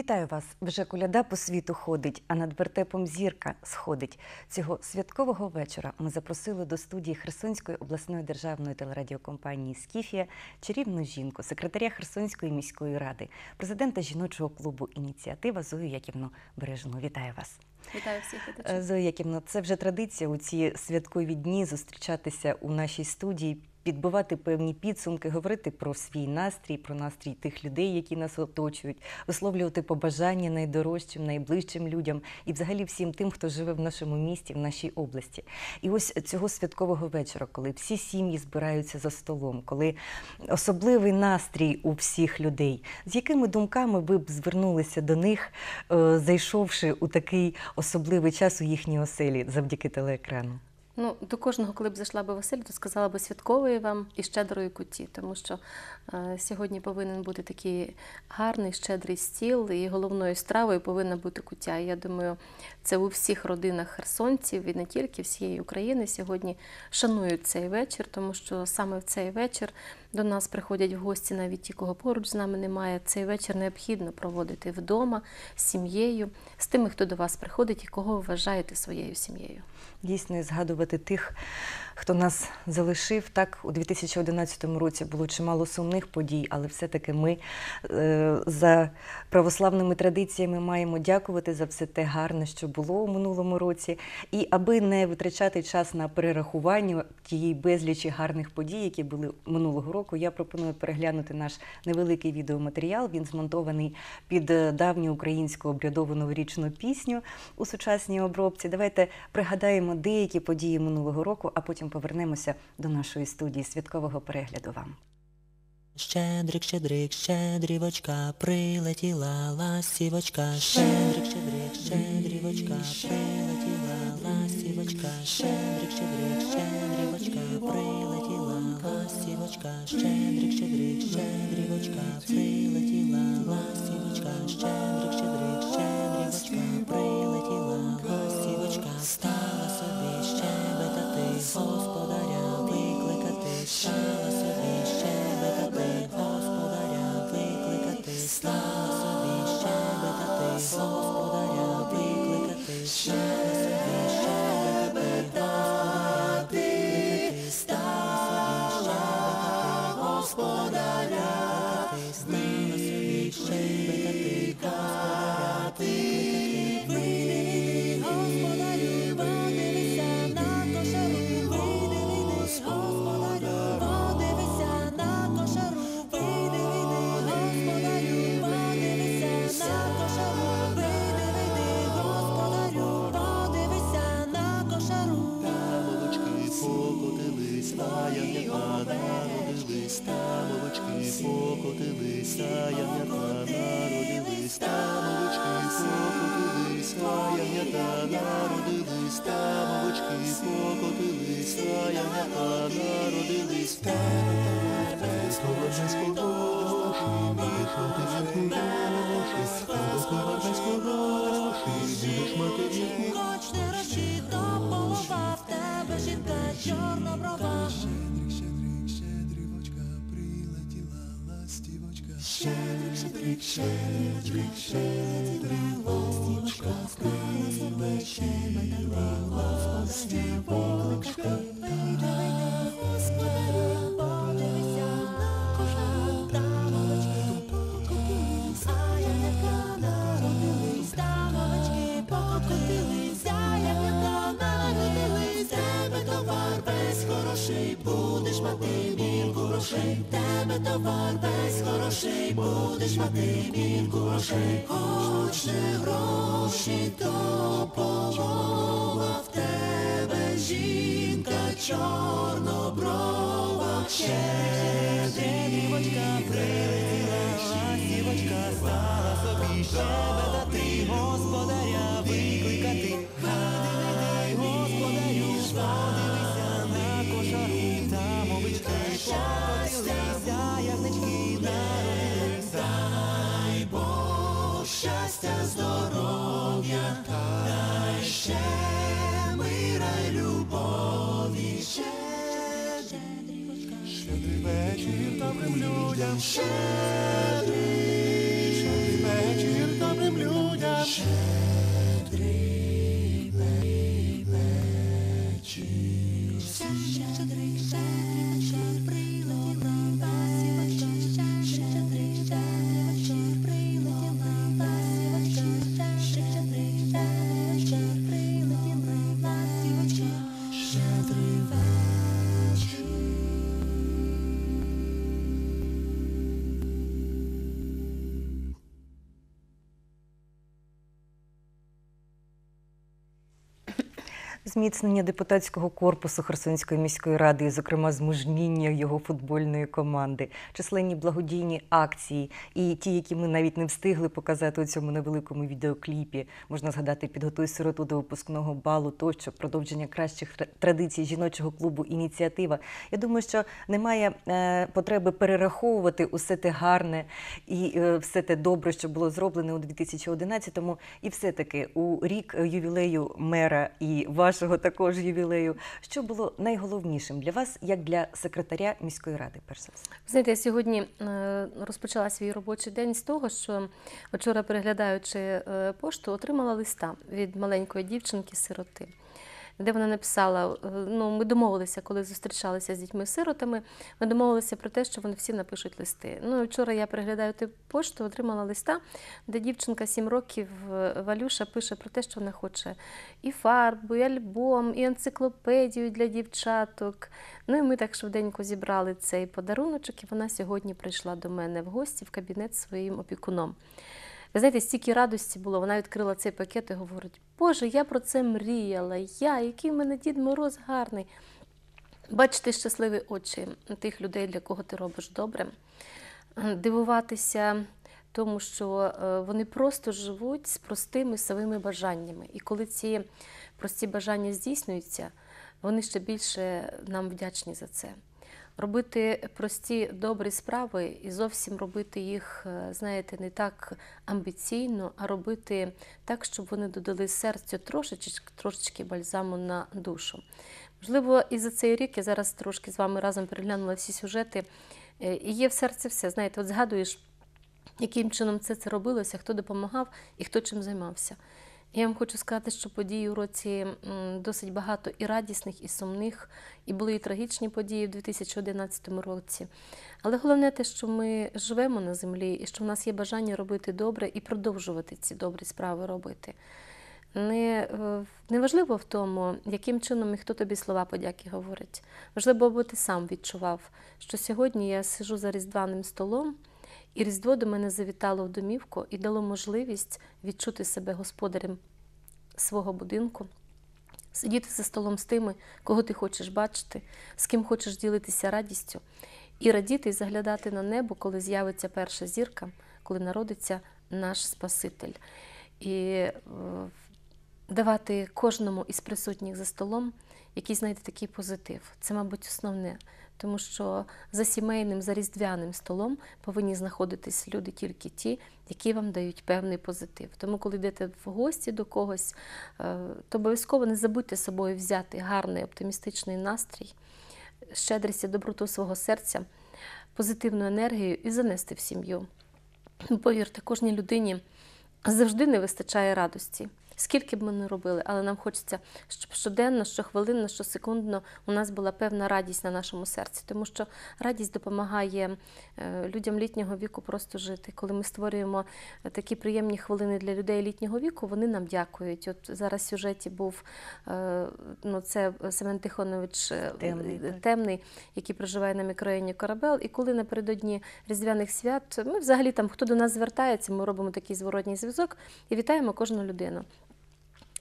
Вітаю вас! Вже коляда по світу ходить, а над вертепом зірка сходить. Цього святкового вечора ми запросили до студії Херсонської обласної державної телерадіокомпанії Скіфія чарівну жінку, секретаря Херсонської міської ради, президента жіночого клубу Ініціатива Зою Яківну Бережну. Вітаю вас! Вітаю всіх Е, глядачів. Зоя Яківна, це вже традиція у ці святкові дні зустрічатися у нашій студії, підбивати певні підсумки, говорити про свій настрій, про настрій тих людей, які нас оточують, висловлювати побажання найдорожчим, найближчим людям і взагалі всім тим, хто живе в нашому місті, в нашій області. І ось цього святкового вечора, коли всі сім'ї збираються за столом, коли особливий настрій у всіх людей, з якими думками ви б звернулися до них, е, зайшовши у такий особливий час у їхній оселі завдяки телеекрану? Ну, до кожного, коли б зайшла би Василь, то сказала би святкової вам і щедрої куті, тому що е, сьогодні повинен бути такий гарний, щедрий стіл, і головною стравою повинна бути кутя. І я думаю, це у всіх родинах херсонців і не тільки всієї України сьогодні шанують цей вечір, тому що саме в цей вечір до нас приходять в гості навіть ті, кого поруч з нами немає. Цей вечір необхідно проводити вдома з сім'єю, з тими, хто до вас приходить і кого ви вважаєте своєю сім'єю. Дійсно, і згадувати тих, хто нас залишив. Так, у 2011 році було чимало сумних подій, але все-таки ми е, за православними традиціями маємо дякувати за все те гарне, що було у минулому році. І аби не витрачати час на перерахування тієї безлічі гарних подій, які були минулого року, я пропоную переглянути наш невеликий відеоматеріал. Він змонтований під е, давню українську обрядову новорічну пісню у сучасній обробці. Давайте пригадаємо деякі події минулого року, а потім повернемося до нашої студії святкового перегляду вам. Щедрик, щедрик, щедрівочка, прилетіла ластівочка, щедрик, щедрик, щедрівочка, прилетіла ластівочка, щедрик, щедрик, щедрівочка, прилетіла ластівочка, щедрик, щедрик, щедрівочка, прилетіла. Ластівочка, щедрик, щедрик, щедрівочка, прилетіла народились, тамовочки покотились, а ягнята народились, Весь весь хороший, будеш мати віку хороший, весь весь хороший, будеш мати віку Хоч не рощі до полова, в тебе жінка чорноброва. Щедрик, щедрик, щедрівочка, прилетіла ластівочка. Щедрик, щедрик, щедрик, щедрівочка, прилетіла ластівочка. Господарю, подивися будеш мати мірку грошей, тебе товар весь хороший, будеш мати мірку грошей, хоч не гроші, то полова в тебе жінка чорноброва, щедрівочка прилетіла, ластівочка стала собі щебетати, господаря щастя, здоров'я, дай ще мира й любові, ще Щедрий вечір добрим людям, щедрий, Зміцнення депутатського корпусу Херсонської міської ради, і, зокрема, змужніння його футбольної команди, численні благодійні акції, і ті, які ми навіть не встигли показати у цьому невеликому відеокліпі. Можна згадати підготуй сироту до випускного балу, тощо продовження кращих традицій жіночого клубу ініціатива. Я думаю, що немає е, потреби перераховувати усе те гарне і е, все те добре, що було зроблене у 2011-му. І все-таки у рік е, ювілею мера і вашого також ювілею, що було найголовнішим для вас, як для секретаря міської ради, перш? Знаєте, я сьогодні е, розпочала свій робочий день з того, що вчора, переглядаючи е, пошту, отримала листа від маленької дівчинки-сироти. Де вона написала: е, ну, ми домовилися, коли зустрічалися з дітьми-сиротами, ми домовилися про те, що вони всі напишуть листи. Ну, вчора я переглядаю ту пошту, отримала листа, де дівчинка 7 років е, Валюша пише про те, що вона хоче і фарбу, і альбом, і енциклопедію для дівчаток. Ну і ми так швиденько зібрали цей подаруночок, і вона сьогодні прийшла до мене в гості в кабінет своїм опікуном. Ви знаєте, стільки радості було, вона відкрила цей пакет і говорить: Боже, я про це мріяла, я, який в мене Дід Мороз гарний. Бачити щасливі очі тих людей, для кого ти робиш добре, дивуватися тому, що е, вони просто живуть з простими своїми бажаннями. І коли ці прості бажання здійснюються, вони ще більше нам вдячні за це. Робити прості добрі справи і зовсім робити їх, е, знаєте, не так амбіційно, а робити так, щоб вони додали серцю трошечки, трошечки бальзаму на душу. Можливо, і за цей рік я зараз трошки з вами разом переглянула всі сюжети. е, І є в серці все. Знаєте, от згадуєш, яким чином це це робилося, хто допомагав і хто чим займався. Я вам хочу сказати, що подій у році досить багато і радісних, і сумних, і були і трагічні події в 2011 році. Але головне те, що ми живемо на землі, і що в нас є бажання робити добре і продовжувати ці добрі справи робити. Не, е, не важливо в тому, яким чином і хто тобі слова подяки говорить. Важливо, аби ти сам відчував, що сьогодні я сижу за різдвяним столом, і Різдво до мене завітало в домівку і дало можливість відчути себе господарем свого будинку, сидіти за столом з тими, кого ти хочеш бачити, з ким хочеш ділитися радістю, і радіти і заглядати на небо, коли з'явиться перша зірка, коли народиться наш Спаситель. І е, давати кожному із присутніх за столом якийсь, знаєте, такий позитив. Це, мабуть, основне. Тому що за сімейним, за різдвяним столом повинні знаходитись люди тільки ті, які вам дають певний позитив. Тому, коли йдете в гості до когось, е, то обов'язково не забудьте з собою взяти гарний оптимістичний настрій, щедрість і доброту свого серця, позитивну енергію і занести в сім'ю. Повірте, кожній людині завжди не вистачає радості. Скільки б ми не робили, але нам хочеться, щоб щоденно, щохвилинно, щосекундно у нас була певна радість на нашому серці, тому що радість допомагає е, людям літнього віку просто жити. Коли ми створюємо е, такі приємні хвилини для людей літнього віку, вони нам дякують. От зараз в сюжеті був е, ну, це Семен Тихонович Темний, темний, який проживає на мікрорайоні Корабел. І коли напередодні різдвяних свят, ми взагалі там, хто до нас звертається, ми робимо такий зворотній зв'язок і вітаємо кожну людину.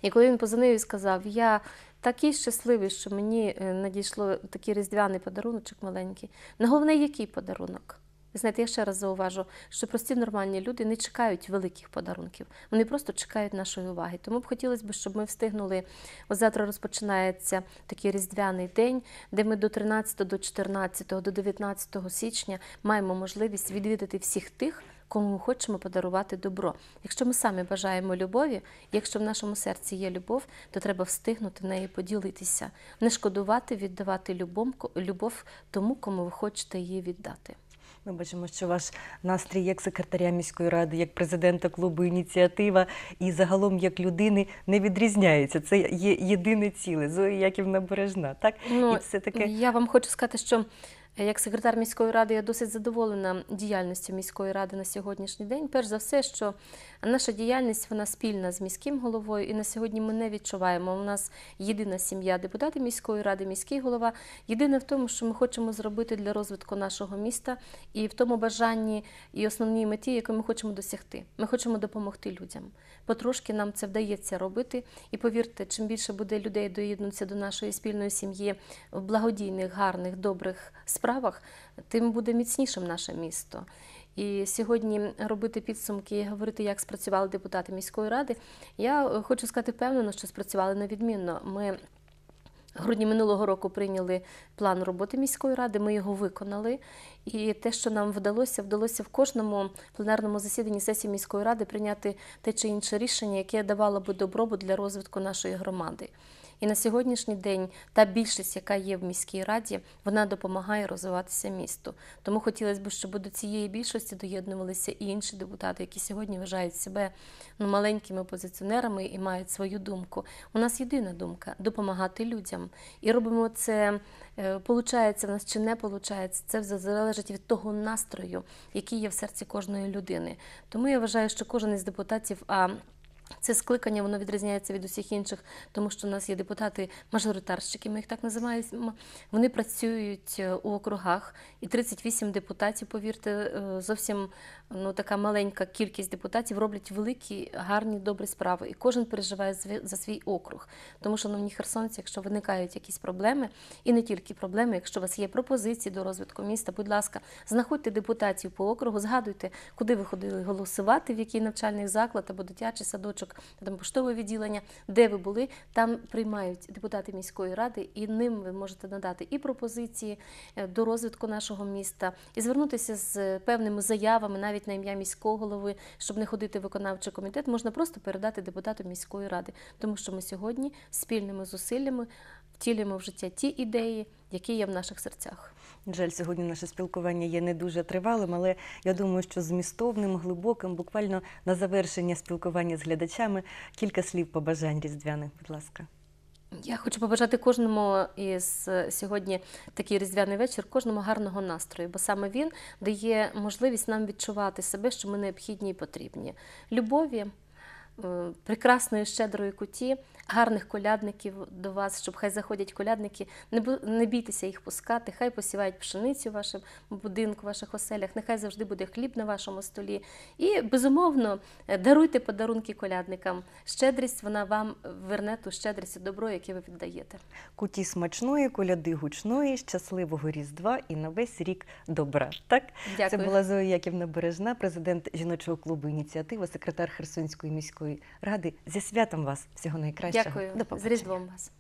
І коли він позвонив і сказав, я такий щасливий, що мені е, надійшло такий різдвяний подаруночок маленький. На головне, який подарунок? Знаєте, я ще раз зауважу, що прості нормальні люди не чекають великих подарунків, вони просто чекають нашої уваги. Тому б хотілося б, щоб ми встигнули. От завтра розпочинається такий різдвяний день, де ми до 13, до 14, до 19 січня маємо можливість відвідати всіх тих, кому ми хочемо подарувати добро. Якщо ми самі бажаємо любові, якщо в нашому серці є любов, то треба встигнути нею поділитися, не шкодувати, віддавати любов тому, кому ви хочете її віддати. Ми бачимо, що ваш настрій як секретаря міської ради, як президента клубу ініціатива і загалом як людини не відрізняється. Це є єдине ціле. Зоя Яківна Бережна. Так Ну, і все таке Я вам хочу сказати, що Як секретар міської ради я досить задоволена діяльністю міської ради на сьогоднішній день. Перш за все, що наша діяльність вона спільна з міським головою, і на сьогодні ми не відчуваємо. У нас єдина сім'я депутатів міської ради, міський голова. Єдине в тому, що ми хочемо зробити для розвитку нашого міста, і в тому бажанні і основній меті, яку ми хочемо досягти. Ми хочемо допомогти людям. Потрошки нам це вдається робити. І повірте, чим більше буде людей доєднуватися до нашої спільної сім'ї в благодійних, гарних, добрих справах, тим буде міцнішим наше місто. І сьогодні робити підсумки і говорити, як спрацювали депутати міської ради. Я е, хочу сказати впевнено, що спрацювали невідмінно. Ми в грудні минулого року прийняли план роботи міської ради, ми його виконали. І те, що нам вдалося, вдалося в кожному пленарному засіданні сесії міської ради прийняти те чи інше рішення, яке давало би добробут для розвитку нашої громади. І на сьогоднішній день та більшість, яка є в міській раді, вона допомагає розвиватися місту. Тому хотілося б, щоб до цієї більшості доєднувалися і інші депутати, які сьогодні вважають себе ну, маленькими опозиціонерами і мають свою думку. У нас єдина думка допомагати людям. І робимо це, е, получається в нас чи не получається. Це залежить від того настрою, який є в серці кожної людини. Тому я вважаю, що кожен із депутатів. А це скликання воно відрізняється від усіх інших, тому що у нас є депутати-мажоритарщики, ми їх так називаємо. Вони працюють е, у округах, і 38 депутатів, повірте, е, зовсім ну, така маленька кількість депутатів роблять великі, гарні, добрі справи. І кожен переживає за свій округ. Тому, шановні херсонці, якщо виникають якісь проблеми, і не тільки проблеми, якщо у вас є пропозиції до розвитку міста, будь ласка, знаходьте депутатів по округу, згадуйте, куди ви ходили голосувати, в який навчальний заклад або дитячий садочок, там поштове відділення, де ви були, там приймають депутати міської ради, і ним ви можете надати і пропозиції е, до розвитку нашого міста, і звернутися з певними заявами, навіть на ім'я міського голови, щоб не ходити в виконавчий комітет, можна просто передати депутату міської ради, тому що ми сьогодні спільними зусиллями втілюємо в життя ті ідеї, які є в наших серцях. Жаль, сьогодні наше спілкування є не дуже тривалим, але я думаю, що змістовним, глибоким, буквально на завершення спілкування з глядачами кілька слів побажань різдвяних, будь ласка. Я хочу побажати кожному із е, сьогодні такий різдвяний вечір, кожному гарного настрою, бо саме він дає можливість нам відчувати себе, що ми необхідні і потрібні. Любові, прекрасної щедрої куті, гарних колядників до вас, щоб хай заходять колядники, не бійтеся їх пускати, хай посівають пшеницю в вашому будинку, в ваших оселях, нехай завжди буде хліб на вашому столі. І безумовно е, даруйте подарунки колядникам. Щедрість вона вам верне ту щедрість і добро, яке ви віддаєте. Куті смачної, коляди гучної, щасливого Різдва і на весь рік добра. Так? Дякую. Це була Зоя Яківна Бережна, президент жіночого клубу ініціатива, секретар Херсонської міської ради. Зі святом вас всього найкращого. Дякую До з. Різдвом вас.